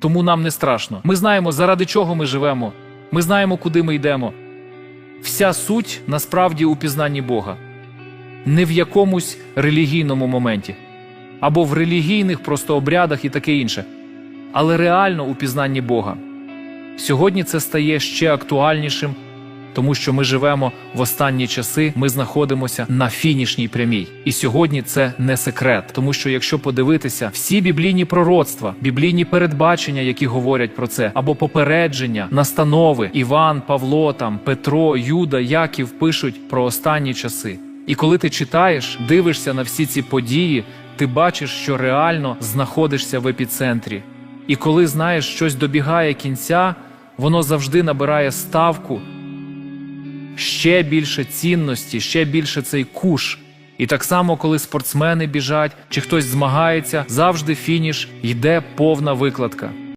Тому нам не страшно. Ми знаємо, заради чого ми живемо. Ми знаємо, куди ми йдемо. Вся суть насправді у пізнанні Бога, не в якомусь релігійному моменті, або в релігійних просто обрядах і таке інше, але реально у пізнанні Бога. Сьогодні це стає ще актуальнішим, тому що ми живемо в останні часи, ми знаходимося на фінішній прямій. І сьогодні це не секрет, тому що якщо подивитися, всі біблійні пророцтва, біблійні передбачення, які говорять про це, або попередження, настанови Іван, Павло, там Петро, Юда, Яків пишуть про останні часи. І коли ти читаєш, дивишся на всі ці події, ти бачиш, що реально знаходишся в епіцентрі. І коли знаєш, щось добігає кінця, воно завжди набирає ставку ще більше цінності, ще більше цей куш. І так само, коли спортсмени біжать чи хтось змагається, завжди фініш йде повна викладка.